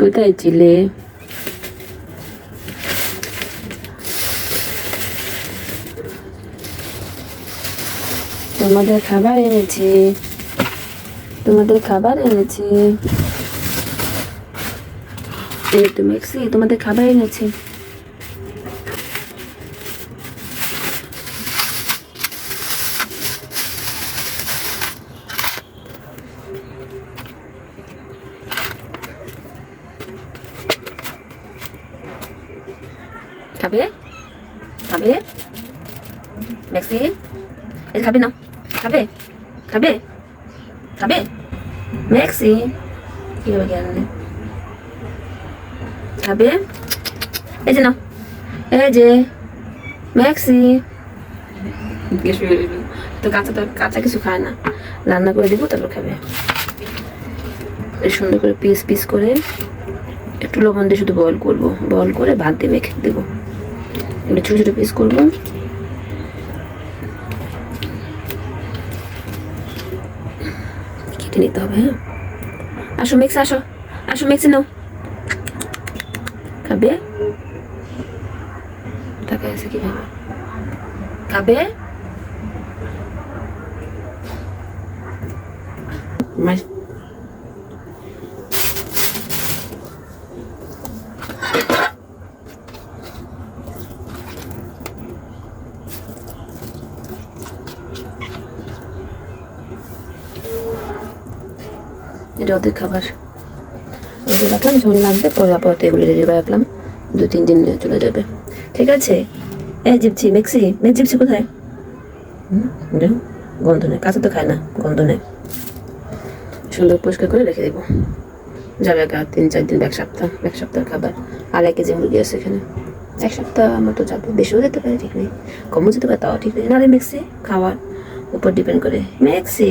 কোথায় ছিলে তোমাদের খাবার এনেছি তোমাদের খাবার এনেছি এই তো মেক্সি তোমাদের খাবার এনেছি খাবে? মেক্সি এই খাবে না। খাবে? খাবে? খাবে? মেক্সি কীভাবে নেই খাবে? এই যে না এই যে ম্যাক্সি। তো কাঁচা তো কাঁচা কিছু খায় না। রান্না করে দিব, তারপর খাবে। সুন্দর করে পিস পিস করে একটু লবণ দিয়ে শুধু বয়েল করব। বয়েল করে ভাত দিয়ে মেখে দেবো। একটু ছোটো ছোটো পিস করব। কেটে নিতে হবে হ্যাঁ? আসো মিক্স আসো। আসো মিক্সি নাও। খাবে? টাকা আছে কীভাবে। খাবে? মাস- এটা ওদের খাবার। এগুলো রাখলাম যখন লাগবে, পরে আপাতত এগুলো রেডি রাখলাম। দু তিন দিন চলে যাবে। ঠিক আছে? এই জিপছি মেক্সি মেক জিপছি কোথায়? গন্ধ নেই কাঁচা তো খায় না, গন্ধ নেই। সুন্দর পরিষ্কার করে রেখে দেবো। যাবে গা, তিন চার দিন এক সপ্তাহ এক সপ্তাহ খাবার। আর এক কেজি মুরগি আছে এখানে। এক সপ্তাহ আমার তো যাবে। বেশিও যেতে পারে, ঠিক নেই। কমও যেতে পারে, তাও ঠিক নেই। না রে, মেক্সি, খাওয়ার উপর ডিপেন্ড করে। মেক্সি!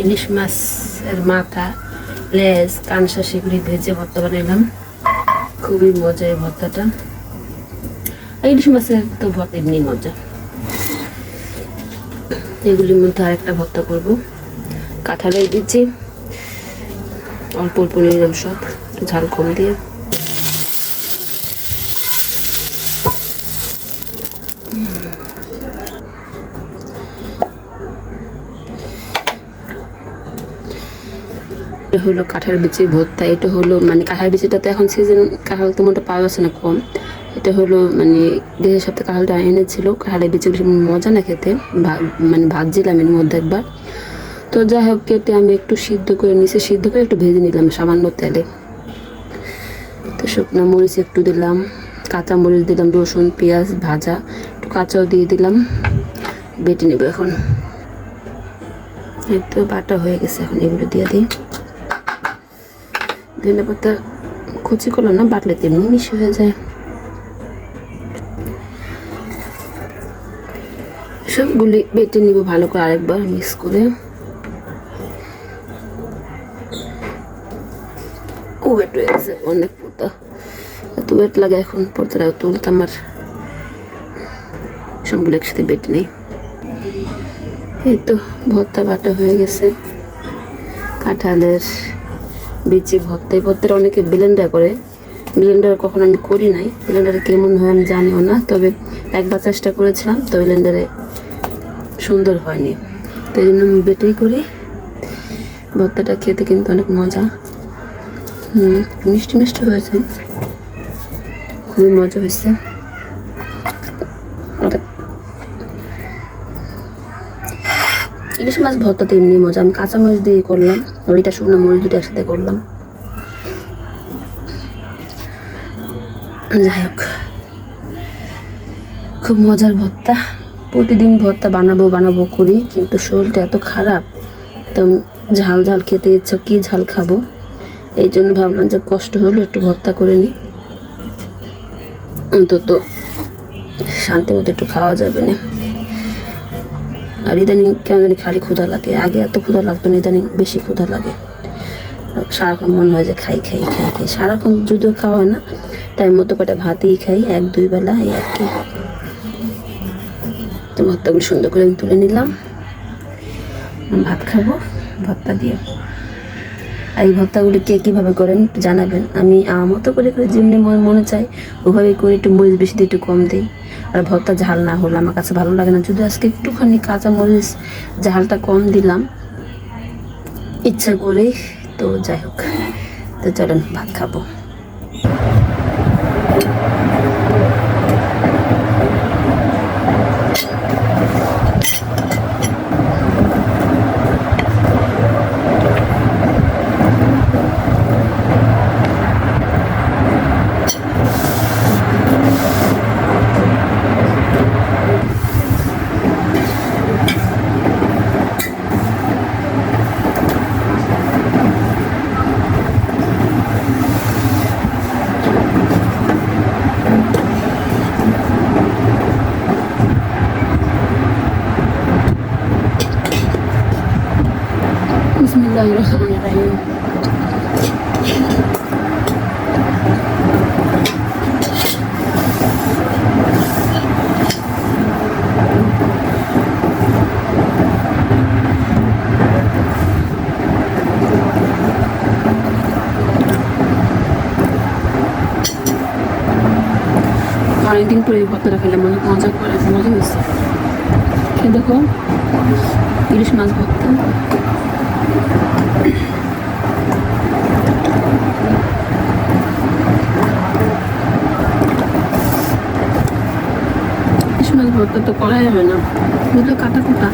ইলিশ মাছের মাথা, লেজ কানসা সেগুলি ভেজে ভর্তা বানাইলাম। খুবই মজা এই ভর্তাটা। ইলিশ মাছের তো ভর্তা এমনি মজা। এগুলির মধ্যে আরেকটা ভর্তা করব। কাঁঠালাই দিচ্ছি অল্প অল্প নিলাম সব ঝাল কম দিয়ে। এটা হলো কাঁঠাল বিচি ভর্তা, এটা হলো মানে কাঁঠাল বিচিটা তো এখন সিজন কাঁঠাল তেমন একটা পাওয়া যাচ্ছে না কম। এটা হলো মানে দেশের সাথে কাঁঠালটা এনেছিল, কাঁঠালের বিচি মজা না খেতে মানে ভাজছিলাম এর মধ্যে একবার। তো যাই হোক, কেটে আমি একটু সিদ্ধ করে নিচে সিদ্ধ করে একটু ভেজে নিলাম সামান্য তেলে। তো শুকনো মরিচ একটু দিলাম, কাঁচা মরিচ দিলাম, রসুন, পেঁয়াজ ভাজা একটু কাঁচাও দিয়ে দিলাম। বেটে নেব এখন। তো বাটা হয়ে গেছে এখন, এগুলো দিয়ে দিই। ধনে পাতা কুচি করল না, বাটলে তেমনি মিশে হয়ে যায়। সবগুলি বেটে নিব ভালো করে আরেকবার মিক্স করে। ওয়েট হয়ে গেছে, অনেক পোতা এত ওয়েট লাগে এখন পড়তে তুলতাম আর সবগুলো একসাথে বেটে নেই। এই তো ভর্তা বাটা হয়ে গেছে। কাঁঠালের বিচি ভর্তা। এই অনেকে ব্লেন্ডার করে। ব্লেন্ডার কখনো আমি করি নাই। ব্লেন্ডারে কেমন হয় আমি জানিও না। তবে একবার চেষ্টা করেছিলাম তো ব্লেন্ডারে সুন্দর হয়নি। তো এই জন্য আমি বেটেই করি। ভর্তাটা খেতে কিন্তু অনেক মজা। মিষ্টি মিষ্টি হয়েছে। খুবই মজা হয়েছে। ইলিশ মাছ ভর্তাতে এমনি মজা। আমি কাঁচা মরিচ দিয়ে করলাম ওইটা শুকনো মরিচ দুটো একসাথে করলাম। যাই হোক, খুব মজার ভর্তা। প্রতিদিন ভর্তা বানাবো বানাবো করি, কিন্তু শরীরটা এত খারাপ, তো ঝাল ঝাল খেতে ইচ্ছা, কি ঝাল খাব? এই জন্য ভাবলাম যে কষ্ট হলো একটু ভর্তা করে নিই। অন্তত শান্তি মতো একটু খাওয়া যাবে না। আর ইদানিং কেন জানি খালি ক্ষুধা লাগে। আগে এত ক্ষুধা লাগতো না, ইদানিং বেশি ক্ষুধা লাগে। সারাক্ষণ মনে হয় যে খাই খাই খাই খাই। সারাক্ষণ যদিও খাওয়া হয় না, তাই মতো কটা ভাতই খাই, এক, দুই বেলা, এই আর কি। তো ভর্তাগুলো সুন্দর করে আমি তুলে নিলাম। ভাত খাব ভর্তা দিয়ে। আর এই ভর্তাগুলি কে কীভাবে করেন জানাবেন? আমি আমার মতো করে করে যেমনি মনে চাই, ওভাবে করে একটু মরিচ বেশি দিয়ে একটু কম দিই। আর ভর্তা ঝাল না হলে আমার কাছে ভালো লাগে না। যদি আজকে একটুখানি কাঁচা মরিচ ঝালটা কম দিলাম, ইচ্ছা করে তো যাই হোক, তো চলেন ভাত খাব। Bismillahirrahmanirrahim. অনেকদিন পরে এই ভর্তাটা খেলাম অনেক মজা করে মজা হয়েছে এই দেখো ইলিশ মাছ ভর্তা। ইলিশ মাছ ভর্তা তো করা যাবে না। বুঝলো কাটা কুটা